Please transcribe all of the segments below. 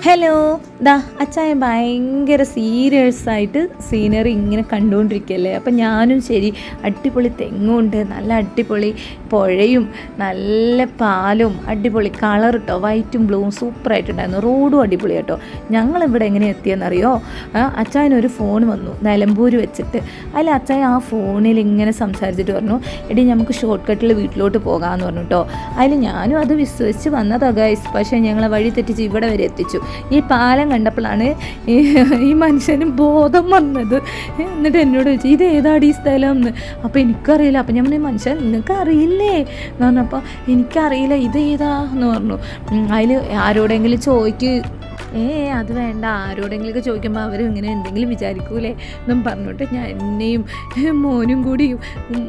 Hello ദാ അച്ചായ ഭയങ്കര സീരിയസ് ആയിട്ട് സീനറി ഇങ്ങനെ കണ്ടുകൊണ്ടിരിക്കുകയല്ലേ അപ്പം ഞാനും ശരി അടിപൊളി തെങ്ങുണ്ട് നല്ല അടിപൊളി പുഴയും നല്ല പാലും അടിപൊളി കളർ കേട്ടോ വൈറ്റും ബ്ലൂവും സൂപ്പറായിട്ടുണ്ടായിരുന്നു റോഡും അടിപൊളി കേട്ടോ ഞങ്ങളിവിടെ എങ്ങനെ എത്തിയെന്നറിയോ? അച്ചായനൊരു ഫോൺ വന്നു നിലമ്പൂർ വെച്ചിട്ട്. അതിൽ അച്ചായൻ ആ ഫോണിൽ ഇങ്ങനെ സംസാരിച്ചിട്ട് പറഞ്ഞു എടി നമുക്ക് ഷോർട്ട് കട്ടിൽ വീട്ടിലോട്ട് പോകാമെന്ന് പറഞ്ഞു കേട്ടോ അതിൽ ഞാനും അത് വിശ്വസിച്ച് വന്നതാ ഗൈസ് പക്ഷേ ഞങ്ങളെ വഴി തെറ്റിച്ച് ഇവിടെ വരെ എത്തിച്ചു. ഈ പാലം കണ്ടപ്പോഴാണ് ഈ മനുഷ്യന് ബോധം വന്നത്. എന്നിട്ട് എന്നോട് ചോദിച്ചു ഇത് ഏതാടി ഈ സ്ഥലം? എന്ന്. അപ്പോൾ എനിക്കറിയില്ല. അപ്പം ഞാൻ മനുഷ്യൻ നിങ്ങൾക്ക് അറിയില്ലേ എന്ന് പറഞ്ഞപ്പോൾ എനിക്കറിയില്ല ഇത് ഏതാ? എന്ന് പറഞ്ഞു. അതിൽ ആരോടെങ്കിലും ചോദിക്ക് ഏ അത് വേണ്ട. ആരോടെങ്കിലുമൊക്കെ ചോദിക്കുമ്പോൾ അവർ ഇങ്ങനെ എന്തെങ്കിലും വിചാരിക്കൂലേ എന്നും പറഞ്ഞിട്ട് ഞാൻ എന്നെയും മോനും കൂടി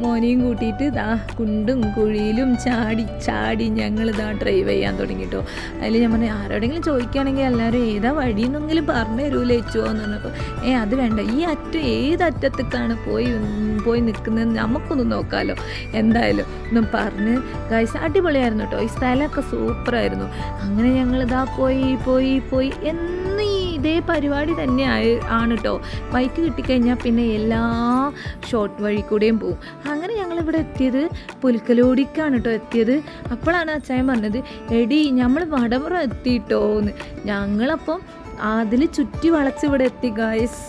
മോനെയും കൂട്ടിയിട്ട് ഇതാ കുണ്ടും കുഴിയിലും ചാടി ചാടി ഞങ്ങൾ ഇതാ ഡ്രൈവ് ചെയ്യാൻ തുടങ്ങിട്ടോ. അതിൽ ഞാൻ പറഞ്ഞു ആരോടെങ്കിലും ചോദിക്കുകയാണെങ്കിൽ എല്ലാവരും ഏതാ വഴി എന്നെങ്കിലും പറഞ്ഞു തരൂലേ എന്ന് പറഞ്ഞപ്പോൾ ഏ അത് വേണ്ട. ഈ അറ്റം ഏത് അറ്റത്തേക്കാണ് പോയി പോയി നിൽക്കുന്നതെന്ന് നമുക്കൊന്ന് നോക്കാമല്ലോ എന്തായാലും എന്നും പറഞ്ഞ് ഗൈസ് അടിപൊളിയായിരുന്നു കേട്ടോ ഈ സ്ഥലമൊക്കെ സൂപ്പറായിരുന്നു അങ്ങനെ ഞങ്ങൾ ഞങ്ങളിതാ പോയി പോയി പോയി എന്ന് ഇതേ പരിപാടി തന്നെ ആണ് കേട്ടോ ബൈക്ക് കിട്ടിക്കഴിഞ്ഞാൽ പിന്നെ എല്ലാ ഷോർട്ട് വഴി കൂടെയും പോവും. അങ്ങനെ ഞങ്ങളിവിടെ എത്തിയത് പുൽക്കലോടിക്കാണ് കേട്ടോ എത്തിയത്. അപ്പോഴാണ് അച്ചായൻ പറഞ്ഞത് എടി നമ്മൾ വടവറ എത്തിയിട്ടോ എന്ന് ഞങ്ങളപ്പം അതിൽ ചുറ്റി വളച്ച് ഇവിടെ എത്തി ഗായ്സ്